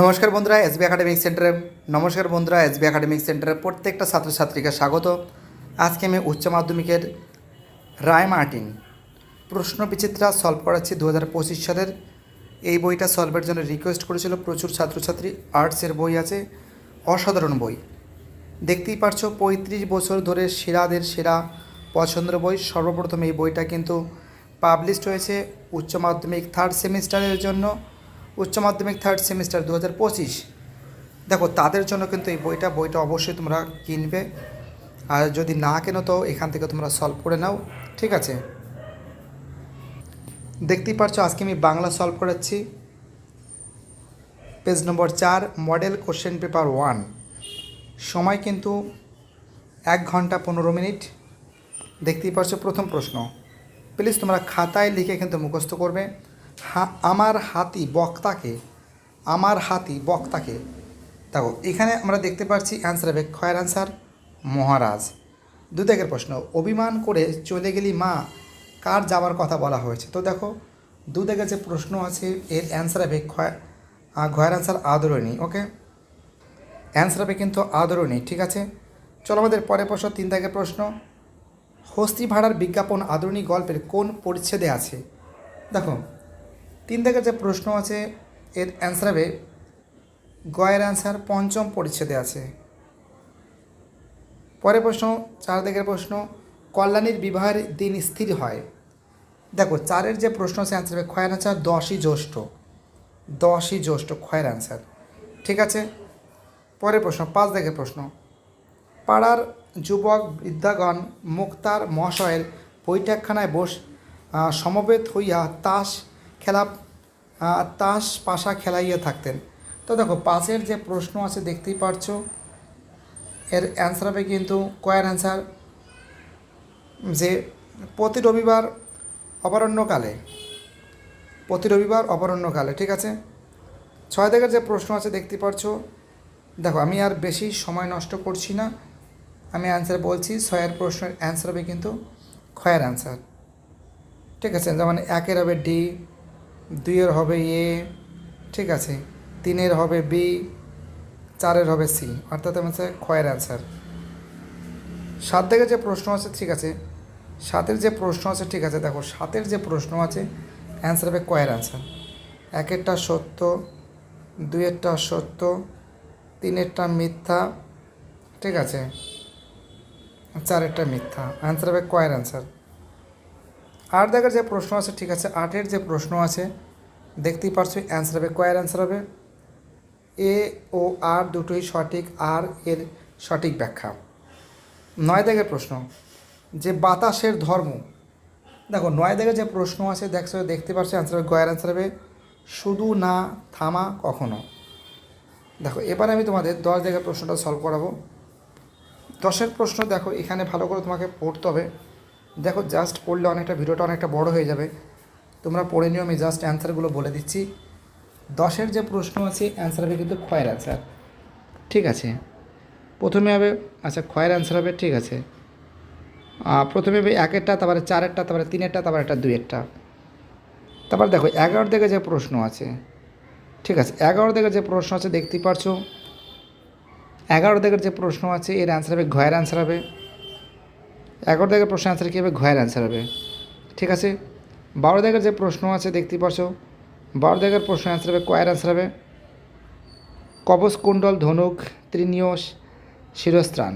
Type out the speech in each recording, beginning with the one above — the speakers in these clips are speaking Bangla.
নমস্কার বন্ধুরা এসবি একাডেমিক সেন্টারে নমস্কার বন্ধুরা এসবি একাডেমিক সেন্টারে প্রত্যেকটা ছাত্রছাত্রীকে স্বাগত। আজকে আমি উচ্চ মাধ্যমিকের রায় মার্টিন, প্রশ্ন বিচিত্রা সলভ করাচ্ছি দু হাজার পঁচিশ সালের। এই বইটা সলভের জন্য রিকোয়েস্ট করেছিল প্রচুর ছাত্রছাত্রী আর্টসের বই আছে, অসাধারণ বই। দেখতেই পারছ, পঁয়ত্রিশ বছর ধরে সেরাদের সেরা পছন্দের বই। সর্বপ্রথম এই বইটা কিন্তু পাবলিশড হয়েছে উচ্চ মাধ্যমিক থার্ড সেমিস্টারের জন্য। উচ্চ মাধ্যমিক থার্ড সেমিস্টার দু হাজার পঁচিশ। দেখো, তাদের জন্য কিন্তু এই বইটা বইটা অবশ্যই তোমরা কিনবে। আর যদি না কেনো তো এখান থেকে তোমরা সলভ করে নাও, ঠিক আছে? দেখতেই পারছ, আজকে আমি বাংলা সলভ করাচ্ছি। পেজ নম্বর চার মডেল কোশ্চেন পেপার ওয়ান সময় কিন্তু এক ঘণ্টা পনেরো মিনিট। দেখতেই পারছ, প্রথম প্রশ্ন। প্লিজ তোমরা খাতায় লিখে কিন্তু মুখস্থ করবে। আমার হাতি বক্তাকে আমার হাতি বক্তাকে দেখো এখানে আমরা দেখতে পাচ্ছি অ্যান্সার হবে ক্ষয়ের অ্যান্সার মহারাজ। দু দেখের প্রশ্ন অভিমান করে চলে গেলি মা কার যাওয়ার কথা বলা হয়েছে? তো দেখো দু দেখের যে প্রশ্ন আছে এর অ্যান্সার হবে আহ, ঘয়ের অ্যান্সার আদরণী ওকে অ্যান্সার হবে কিন্তু আদরণী ঠিক আছে? চলো আমাদের পরে প্রশ্ন তিন দাগের প্রশ্ন। হস্তি ভাড়ার বিজ্ঞাপন আদরণী গল্পের কোন পরিচ্ছেদে আছে? দেখো তিন দাগের যে প্রশ্ন আছে, এর অ্যান্সার হবে, গয়ের অ্যান্সার পঞ্চম পরিচ্ছেদে আছে। পরের প্রশ্ন, চার দিকের প্রশ্ন, কল্যাণীর বিবাহের দিন স্থির হয়। দেখো, চারের যে প্রশ্ন আছে অ্যান্সার হবে, ক্ষয়ের অ্যান্সার দশই জ্যৈষ্ঠ। দশই জ্যৈষ্ঠ, ক্ষয়ের অ্যান্সার ঠিক আছে? পরের প্রশ্ন, পাঁচ দিকের প্রশ্ন। পাড়ার যুবক, বৃদ্ধাগণ, মুক্তার মহাশয়ের বৈঠকখানায় বস সমবেত হইয়া তাস খেলা তাস, পাশা খেলাইয়া থাকতেন। তো দেখো, পাশের যে প্রশ্ন আছে দেখতেই পারছ, এর অ্যান্সার হবে কিন্তু কয়ের অ্যান্সার যে প্রতি রবিবার অপরাহ্নকালে, প্রতি রবিবার অপরাহ্নকালে, ঠিক আছে? ছয় দাগের যে প্রশ্ন আছে দেখতে পারছ, দেখো, আমি আর বেশি সময় নষ্ট করছি না, আমি অ্যান্সার বলছি, ছয়ের প্রশ্নের অ্যান্সার হবে কিন্তু ক্ষয়ের অ্যান্সার ঠিক আছে? যেমন একের হবে ডি দুইয়ের হবে এ, ঠিক আছে। তিনের হবে বি, চারের হবে সি। অর্থাৎ হচ্ছে ক্ষয়ের অ্যান্সার সাত থেকে যে প্রশ্ন আছে, ঠিক আছে। সাতের যে প্রশ্ন আছে, ঠিক আছে। দেখো, সাতের যে প্রশ্ন আছে অ্যান্সার হবে কয়ের অ্যান্সার একেরটা সত্য, দুইয়েরটা সত্য, তিনেরটা মিথ্যা, ঠিক আছে। চারেরটা মিথ্যা। অ্যান্সার হবে কয়ের অ্যান্সার আট দেখার যে প্রশ্ন আছে, ঠিক আছে, আটের যে প্রশ্ন আছে, দেখতেই পারছ অ্যান্সার হবে, কয়ের অ্যান্সার হবে? এ ও আর দুটোই সঠিক, আর এর সঠিক ব্যাখ্যা। নয় দাগের প্রশ্ন, যে বাতাসের ধর্ম, দেখো নয় দাগের যে প্রশ্ন আছে, দেখছ, দেখতে পাচ্ছ অ্যান্সার হবে গয়ের অ্যান্সার হবে, শুধু না, থামা, কখনো। দেখো, এবার আমি তোমাদের দশ দাগের প্রশ্নটা সলভ করাবো। দশের প্রশ্ন দেখো, এখানে ভালো করে তোমাকে পড়তে হবে। দেখো জাস্ট পড়লে অনেকটা ভিডিওটা অনেকটা বড় হয়ে যাবে। তোমরা পড়ে নিও, আমি জাস্ট অ্যান্সারগুলো বলে দিচ্ছি। দশের যে প্রশ্ন আছে অ্যান্সার হবে কিন্তু ক্ষয়ের অ্যান্সার ঠিক আছে? প্রথমে হবে আচ্ছা ক্ষয়ের অ্যান্সার হবে, ঠিক আছে। প্রথমে হবে একেরটা, তারপরে চারেরটা, তারপরে তিনেরটা, তারপরে একটা দুইয়েরটা। তারপর দেখো এগারো দিকে যে প্রশ্ন আছে, ঠিক আছে এগারো দিকে যে প্রশ্ন আছে, দেখতেই পারছ। এগারো দিকের যে প্রশ্ন আছে, এর অ্যান্সার হবে ঘয়ের অ্যান্সার হবে। এগারো দিকের প্রশ্ন অ্যান্সার কী হবে? ঘয়ের অ্যান্সার হবে। ঠিক আছে? বারো দিকের যে প্রশ্ন আছে দেখতে পারছ বারো দিকের প্রশ্ন অ্যান্সার হবে, কয়ের অ্যান্সার হবে? কবচ, কুণ্ডল, ধনুক তৃণীয় শিরস্ত্রাণ।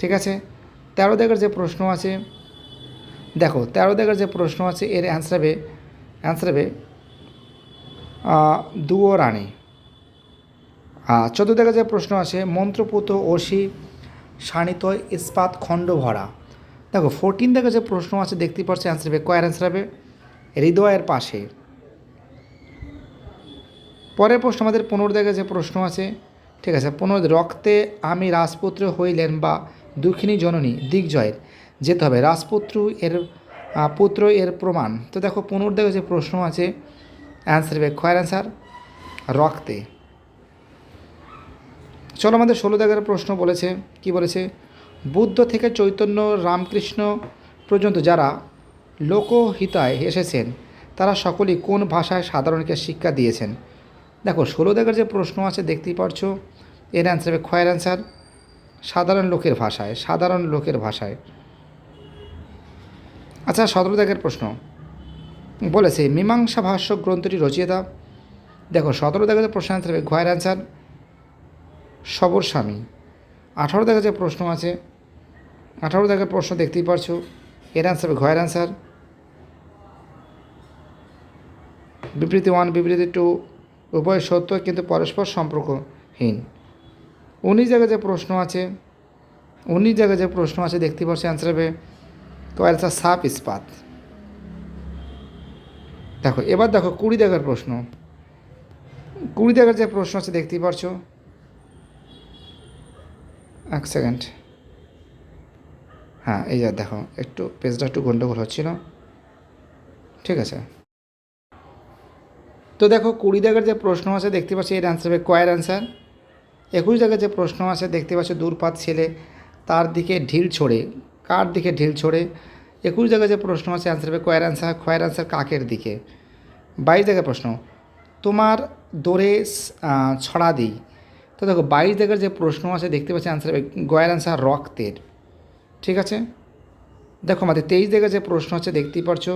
ঠিক আছে? তেরো দিকের যে প্রশ্ন আছে, দেখো, তেরো দিকের যে প্রশ্ন আছে, এর অ্যান্সার হবে অ্যান্সার হবে দুও রানী চোদ্দ দিকে যে প্রশ্ন আছে, মন্ত্রপুত অসি শানিত ইস্পাত খণ্ড ভরা দেখো ফোরটিন থেকে যে প্রশ্ন আছে, দেখতেই পাচ্ছি অ্যান্সার হবে। কয়ের অ্যান্সার হবে? হৃদয়ের পাশে। পরের প্রশ্ন আমাদের পনেরো দিকে যে প্রশ্ন আছে, ঠিক আছে, পনেরো রক্তে আমি রাজপুত্র হইলেন বা দুঃখিনী জননী, দিগ্জয়ের, যেতে হবে। রাজপুত্র এর পুত্র এর প্রমাণ। তো দেখো, পনেরো দিকে যে প্রশ্ন আছে অ্যান্সার হবে ক্ষয়ের অ্যান্সার রক্তে। চলো, আমাদের ষোলো দাগের প্রশ্ন বলেছে, কি বলেছে? বুদ্ধ থেকে চৈতন্য রামকৃষ্ণ পর্যন্ত যারা লোকহিতায় এসেছেন, তারা সকলেই কোন ভাষায় সাধারণকে শিক্ষা দিয়েছেন? দেখো, ষোলো দেখার যে প্রশ্ন আছে দেখতেই পারছ, এর অ্যান্সার হবে ক্ষয়ের অ্যান্সার সাধারণ লোকের ভাষায়, সাধারণ লোকের ভাষায়। আচ্ছা সতেরো দাগের প্রশ্ন। বলেছে, মীমাংসা ভাষ্য গ্রন্থটি রচয়িতা। দেখো, সতেরো দাগের যে প্রশ্ন অ্যান্সার হবে ঘয়ের অ্যান্সার সবর স্বামী। আঠারো দাগের যে প্রশ্ন আছে আঠারো দাগের প্রশ্ন দেখতেই পারছ। এর হবে ঘয়ের অ্যান্সার বিবৃতি ওয়ান বিবৃতি টু উভয় সত্য কিন্তু পরস্পর সম্পর্কহীন। উনিশ জায়গায় যে প্রশ্ন আছে, উনিশ জায়গায় যে প্রশ্ন আছে দেখতে পাচ্ছি অ্যান্সার হবে। কয়েলসা সাপ ইস্পাত। দেখো, এবার দেখো কুড়ি জায়গার প্রশ্ন। কুড়ি জায়গার যে প্রশ্ন আছে দেখতেই পারছ। এক সেকেন্ড হ্যাঁ এই যা দেখো, একটু পেজটা একটু গন্ডগোল হচ্ছিল। ঠিক আছে। তো দেখো, কুড়ি দাগের যে প্রশ্ন আছে, দেখতে পাচ্ছি এর অ্যান্সার হবে কয়ের অ্যান্সার একুশ দাগের যে প্রশ্ন আছে, দেখতে পাচ্ছি দূরপাত ছেলে, তার দিকে ঢিল ছোড়ে। কার দিকে ঢিল ছোড়ে? একুশ জায়গায় যে প্রশ্ন আছে অ্যান্সার হবে কয়ের অ্যান্সার খয়ের অ্যান্সার কাকের দিকে? বাইশ জায়গায় প্রশ্ন, তোমার দোরে ছড়া দিই। তো দেখো, বাইশ জায়গার যে প্রশ্ন আছে, দেখতে পাচ্ছি অ্যান্সার হবে গয়ের অ্যান্সার রক্তের। ঠিক আছে? দেখো আমাদের তেইশ জায়গায় যে প্রশ্ন আছে, দেখতেই পারছ।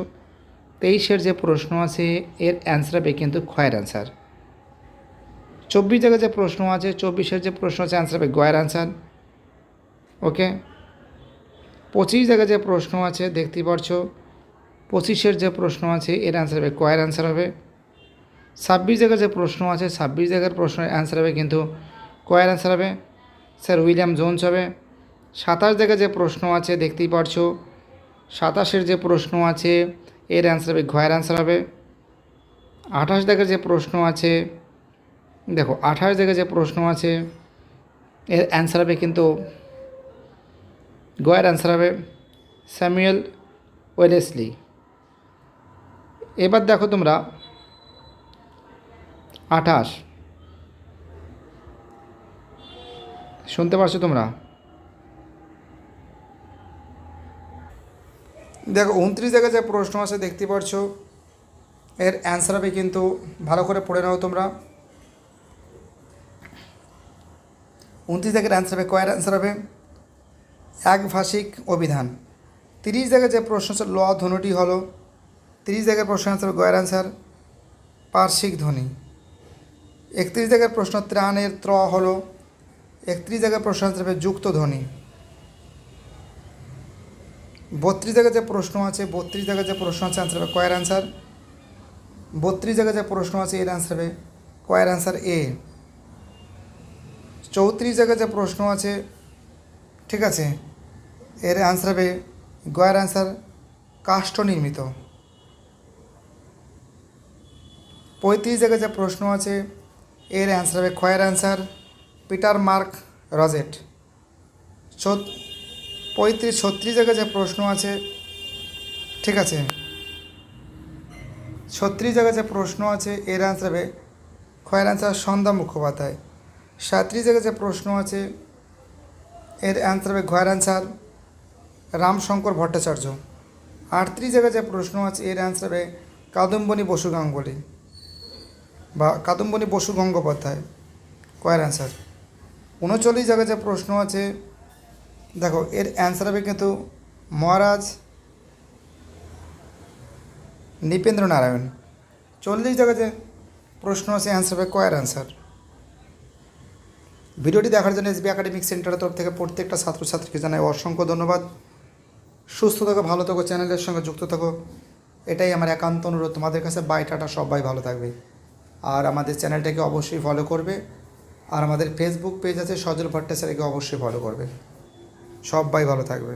তেইশের যে প্রশ্ন আছে, এর অ্যান্সার হবে কিন্তু ক্ষয়ের অ্যান্সার চব্বিশ জায়গায় যে প্রশ্ন আছে, চব্বিশের যে প্রশ্ন আছে অ্যান্সার হবে গয়ের অ্যান্সার ওকে পঁচিশ জায়গায় যে প্রশ্ন আছে, দেখতেই পারছ। পঁচিশের যে প্রশ্ন আছে, এর অ্যান্সার হবে কয়ের অ্যান্সার হবে। ছাব্বিশ জায়গার যে প্রশ্ন আছে ছাব্বিশ জায়গার প্রশ্নের অ্যান্সার হবে কিন্তু কয়ের অ্যান্সার হবে। স্যার উইলিয়াম জোন্স হবে। সাতাশ জায়গায় যে প্রশ্ন আছে, দেখতেই পারছ। সাতাশের যে প্রশ্ন আছে, এর অ্যান্সার হবে, ঘয়ের অ্যান্সার হবে। আঠাশ জায়গায় যে প্রশ্ন আছে, দেখো, আঠাশ জায়গায় যে প্রশ্ন আছে, এর অ্যান্সার হবে কিন্তু গয়ের অ্যান্সার হবে স্যামুয়েল ওয়েলেসলি। এবার দেখো তোমরা, আঠাশ। শুনতে পারছ তোমরা? দেখো, উনত্রিশ জায়গায় যে প্রশ্ন আছে, দেখতে পারছ। এর অ্যান্সার হবে কিন্তু ভালো করে পড়ে নাও তোমরা। উনত্রিশ জায়গার অ্যান্সার হবে, কয়ের অ্যান্সার হবে? একভাষিক অভিধান। তিরিশ জায়গায় যে প্রশ্ন আছে, ল ধ্বনুটি হলো। তিরিশ জায়গায় প্রশ্ন অ্যান্সার গয়ের অ্যান্সার পার্শ্বিক ধ্বনি। একত্রিশ জায়গার প্রশ্ন ত্রাণের ত্র হলো। একত্রিশ জায়গায় প্রশ্ন অ্যান্সার যুক্ত ধ্বনি। বত্রিশ জায়গায় যে প্রশ্ন আছে, বত্রিশ জায়গায় যে প্রশ্ন আছে অ্যান্সার হবে কয়ের অ্যান্সার বত্রিশ জায়গায় যে প্রশ্ন আছে, এর অ্যান্সার হবে কয়ের অ্যান্সার এ চৌত্রিশ জায়গায় যে প্রশ্ন আছে, ঠিক আছে, এর অ্যান্সার হবে গয়ের অ্যান্সার কাষ্ঠ নির্মিত। পঁয়ত্রিশ জায়গায় যে প্রশ্ন আছে, এর অ্যান্সার হবে ক্ষয়ের অ্যান্সার পিটার মার্ক রজেট। পঁয়ত্রিশ, ছত্রিশ জায়গায় যে প্রশ্ন আছে, ঠিক আছে? ছত্রিশ জায়গায় যে প্রশ্ন আছে, এর অ্যান্সার হবে ক্ষয়ের অ্যান্সার সন্ধ্যা মুখোপাধ্যায়। সাঁত্রিশ জায়গায় যে প্রশ্ন আছে, এর অ্যান্সার হবে ঘয়ের অ্যান্সার রামশঙ্কর ভট্টাচার্য। আটত্রিশ জায়গায় যে প্রশ্ন আছে, এর অ্যান্সার হবে কাদম্বনী বসু গাঙ্গুলি বা কাদম্বনী বসু গঙ্গোপাধ্যায়। কয়ের অ্যান্সার উনচল্লিশ জায়গায় যে প্রশ্ন আছে দেখো, এর অ্যান্সার হবে কিন্তু মহারাজ নৃপেন্দ্র নারায়ণ চল্লিশ জায়গায় যে প্রশ্ন আছে অ্যান্সার হবে কয়ের অ্যান্সার ভিডিওটি দেখার জন্য এসবি একাডেমিক সেন্টারের তরফ থেকে প্রত্যেকটা ছাত্রছাত্রীকে জানাই অসংখ্য ধন্যবাদ। সুস্থ থাকো, ভালো থাকো, চ্যানেলের সঙ্গে যুক্ত থাকো। এটাই আমার একান্ত অনুরোধ। তোমাদের কাছে বাই টাটা, সবাই ভালো থাকবে। আর আমাদের চ্যানেলটাকে অবশ্যই ফলো করবে। আর আমাদের ফেসবুক পেজ আছে, সজল ভট্টাচার্যকে অবশ্যই ফলো করবে। সবাই ভালো থাকবে